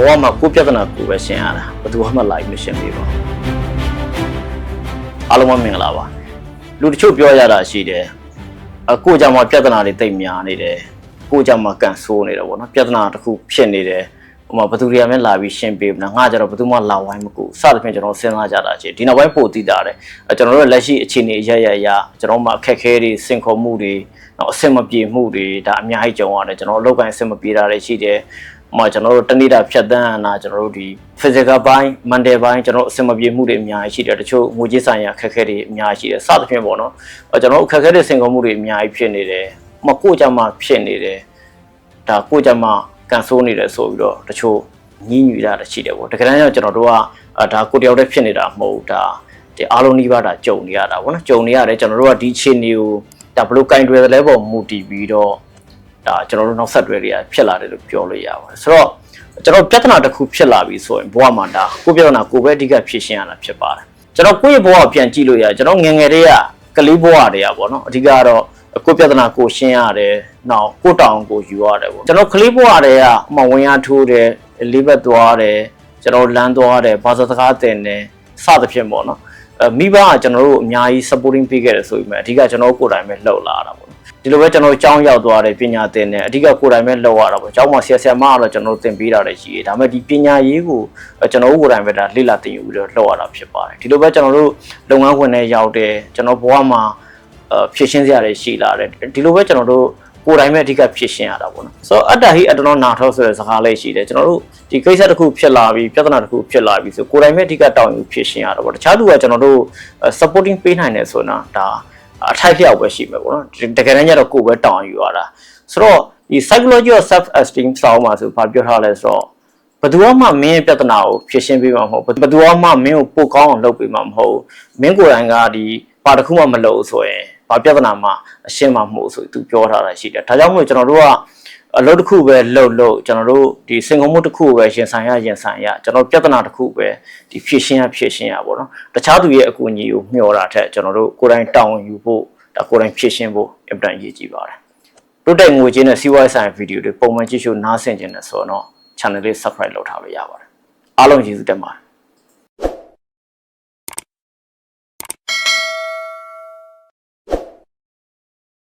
ဘဝမှာကိုယ်ပြဿနာကိုယ်ပဲရှင်းရတာဘယ်သူမှလာပြီးမရှင်းပေးပါဘူးအားလုံးပဲမင်္ဂလာပါလူတချို့ပြောရတာရှိတယ်အကိုကြောင့်မှပြဿနာတွေတိတ်များနေတယ်ကိုကြောင့်မှကန်ဆိုးနေတယ်ပေါ့နော်ပြဿနာတစ်ခုဖြစ်နေတယ်ဟိုမှာဘယ်သူတွေကမှလာပြီးရှင်းပေးမလားငါကြတော့ဘယ်သူမှလာဝိုင်းမကူစသဖြင့်ကျွန်တော်စဉ်းစားကြတာရှိဒီနောက်ပိုင်းပို့တည်တာတယ်အဲကျွန်တော်တို့လက်ရှိအခြေအနေရရရကျွန်တော်မှအခက်အခဲတွေစင်ခေါ်မှုတွေနောက်အဆင်မပြေမှုတွေဒါအများကြီးကြုံရတယ်ကျွန်တော်တို့လောက်ကိုင်းအဆင်မပြေတာတွေရှိတယ် ဟိုမှာကျွန်တော်တို့တနေ့တာဖြတ်တန်းရတာကျွန်တော်တို့ဒီ physical ဘိုင်း mental ဘိုင်းကျွန်တော်တို့အဆင်မပြေမှုတွေအများကြီးရှိတယ်တချို့ငွေကြေးဆိုင်ရာအခက်အခဲတွေအများကြီးရှိတယ်စသဖြင့်ပေါ့နော်အဲကျွန်တော်တို့အခက်အခဲတွေစင်ခေါ်မှုတွေအများကြီးဖြစ်နေတယ်ဟိုမှာကိုယ့်ကြမှာဖြစ်နေတယ်ဒါကိုယ့်ကြမှာကန်ဆိုးနေတယ်ဆိုပြီးတော့တချို့ညှိညူရတာရှိတယ်ပေါ့တကယ်တမ်းကျတော့ကျွန်တော်တို့ကအာဒါကိုယ်တယောက်တည်းဖြစ်နေတာမဟုတ်ဘူးဒါဒီအားလုံးနှိပါတာကြုံနေရတာပေါ့နော်ကြုံနေရတယ်ကျွန်တော်တို့ကဒီအခြေအနေကိုဒါဘယ်လိုကင်တွယ်တယ်လဲပေါ့မူတည်ပြီးတော့ ဒါကျွန်တော်တို့နောက်ဆက်တွဲတွေကဖြစ်လာတယ်လို့ပြောလို့ရပါတယ်ဆိုတော့ကျွန်တော်ပြဿနာတစ်ခုဖြစ်လာပြီဆိုရင်ဘဝမှာဒါကိုယ့်ပြဿနာကိုယ်ပဲအဓိကဖြေရှင်းရတာဖြစ်ပါတယ်ကျွန်တော်ကိုယ့်ရဲ့ဘဝကိုပြန်ကြည့်လို့ရကျွန်တော်ငယ်ငယ်တည်းကကလေးဘဝတွေကပေါ့နော်အဓိကတော့ကိုယ်ပြဿနာကိုရှင်းရတယ်။နောက်ကိုတောင်ကိုယူရတယ်ပေါ့။ကျွန်တော်ကလေးဘဝတည်းကအမဝင်ရထိုးတယ်လေးဘက်သွားတယ်ကျွန်တော်လမ်းသွားတယ်ဘာသာစကားတင်တယ်စသဖြင့်ပေါ့နော်။အဲမိဘကကျွန်တော်တို့အများကြီး supporting ပေးခဲ့တယ်ဆိုပေမဲ့အဓိကကျွန်တော်ကိုယ်တိုင်ပဲလှုပ်လာတာပေါ့နော်။ ဒီလိုပဲကျွန်တော်ကျောင်းရောက်သွားတယ်ပညာသင်တယ်အဓိကကိုယ်တိုင်ပဲလှုပ်ရတာပေါ့။ကျောင်းမှာဆရာဆရာမကတော့ကျွန်တော်တို့သင်ပေးတာလည်းရှိတယ်။ဒါပေမဲ့ဒီပညာရေးကိုကျွန်တော်တို့ကိုယ်တိုင်ပဲဒါလေ့လာသင်ယူပြီးတော့လှုပ်ရတာဖြစ်ပါတယ်။ဒီလိုပဲကျွန်တော်တို့လုပ်ငန်းခွင်ထဲရောက်တယ်ကျွန်တော်ဘဝမှာအဖြစ်ရှင်းစရာတွေရှိလာတယ်ဒီလိုပဲကျွန်တော်တို့ကိုယ်တိုင်ပဲအဓိကဖြစ်ရှင်းရတာပေါ့နော်ဆိုတော့အတ္တဟိအတ္တနောနာထောဆိုတဲ့စကားလေးရှိတယ်ကျွန်တော်တို့ဒီကိစ္စတစ်ခုဖြစ်လာပြီးပြဿနာတစ်ခုဖြစ်လာပြီးဆိုကိုယ်တိုင်ပဲအဓိကတောင်းယူဖြစ်ရှင်းရတာပေါ့တခြားသူကကျွန်တော်တို့ supporting ပေးနိုင်တယ်ဆိုတော့ဒါ အထိုက်လျောက်ပဲရှိမယ်ပေါ့နော်တကယ်တမ်းကျတော့ကိုယ်ပဲတောင်းယူရတာဆိုတော့ဒီ psychology of self esteem စောင်းမှာဆိုဘာပြောထားလဲဆိုတော့ဘယ်သူမှမင်းရဲ့ပြဿနာကိုဖြေရှင်းပေးမှာမဟုတ်ဘူးဘယ်သူမှမင်းကိုပို့ကောင်းအောင်လုပ်ပေးမှာမဟုတ်ဘူးမင်းကိုယ်တိုင်ကဒီဘာတစ်ခုမှမလုပ်ဆိုရင်ဘာပြဿနာမှအရှင်းမှမဟုတ်ဆိုသူပြောထားတာရှိတယ်ဒါကြောင့်မို့ကျွန်တော်တို့က အလုပ်တစ်ခုပဲလုပ်လို့ကျွန်တော်တို့ဒီစင်ကုန်မှုတစ်ခုပဲရင်ဆိုင်ရရင်ဆိုင်ရကျွန်တော်ပြဿနာတစ်ခုပဲဒီဖြေရှင်းရဖြေရှင်းရပေါ့နော်တခြားသူရဲ့အကူအညီကိုမျှော်တာထက်ကျွန်တော်တို့ကိုယ်တိုင်တောင်းယူဖို့ဒါကိုယ်တိုင်ဖြေရှင်းဖို့အင်ပန်ရေးကြည့်ပါတယ်တိုးတက်ငွေချင်းနဲ့စီးပွားရေးဆိုင်ဗီဒီယိုတွေပုံမှန်ကြည့်ရှုနားဆင်ကြတယ်ဆိုတော့ channel လေး subscribe လုပ်ထားလို့ရပါတယ်အားလုံးကျေးဇူးတင်ပါတယ်